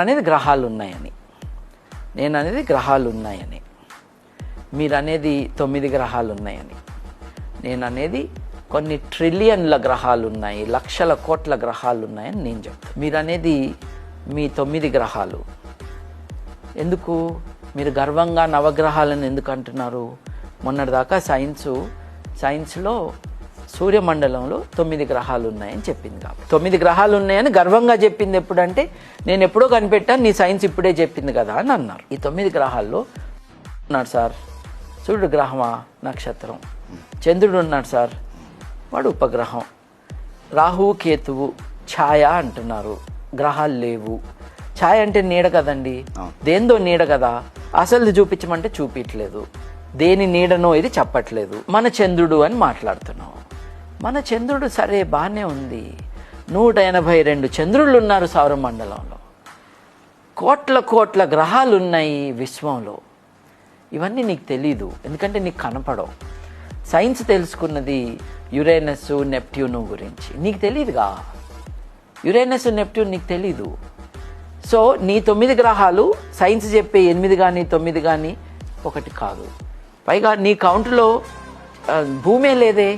అనేది గ్రహాలు ఉన్నాయని నేను అనేది గ్రహాలు ఉన్నాయని మీరు అనేది తొమ్మిది గ్రహాలు ఉన్నాయని నేను అనేది కొన్ని ట్రిలియన్ల గ్రహాలు ఉన్నాయి లక్షల కోట్ల గ్రహాలు ఉన్నాయని నేను చెప్తాను మీరు అనేది మీ తొమ్మిది గ్రహాలు. ఎందుకు? మీరు గర్వంగా నవగ్రహాలను ఎందుకు అంటున్నారు? మొన్నటిదాకా సైన్సు సైన్స్లో సూర్యమండలంలో తొమ్మిది గ్రహాలు ఉన్నాయని చెప్పింది కాబట్టి. తొమ్మిది గ్రహాలు ఉన్నాయని గర్వంగా చెప్పింది ఎప్పుడంటే నేను ఎప్పుడో కనిపెట్టాను నీ సైన్స్ ఇప్పుడే చెప్పింది కదా అని అన్నారు. ఈ తొమ్మిది గ్రహాల్లో ఉన్నాడు సార్. సూర్యుడు గ్రహమా? నక్షత్రం. చంద్రుడు ఉన్నాడు సార్. వాడు ఉపగ్రహం. రాహువు కేతువు ఛాయ అంటున్నారు. గ్రహాలు లేవు. ఛాయ అంటే నీడ కదండి. దేందో నీడ కదా. అసలు చూపించమంటే చూపించలేదు దేని నీడనో ఇది చెప్పట్లేదు. మన చంద్రుడు అని మాట్లాడుతున్నాం. మన చంద్రుడు సరే బాగానే ఉంది. నూట ఎనభై రెండు చంద్రుళ్ళు ఉన్నారు సౌరమండలంలో. కోట్ల కోట్ల గ్రహాలు ఉన్నాయి విశ్వంలో. ఇవన్నీ నీకు తెలీదు ఎందుకంటే నీకు కనపడవు. సైన్స్ తెలుసుకున్నది యురేనస్ నెప్ట్యూను గురించి. నీకు తెలీదుగా? యురేనస్ నెప్ట్యూన్ నీకు తెలీదు. సో నీ తొమ్మిది గ్రహాలు సైన్స్ చెప్పే ఎనిమిది కానీ తొమ్మిది కానీ ఒకటి కాదు. పైగా నీ కౌంట్లో భూమే లేదే.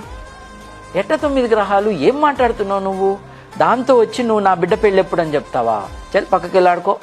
ఎట్ట తొమ్మిది గ్రహాలు ఏం మాట్లాడుతున్నావు నువ్వు? దాంతో వచ్చి నువ్వు నా బిడ్డ పెళ్ళి ఎప్పుడని అని చెప్తావా? చల్ పక్కకి వెళ్ళాడుకో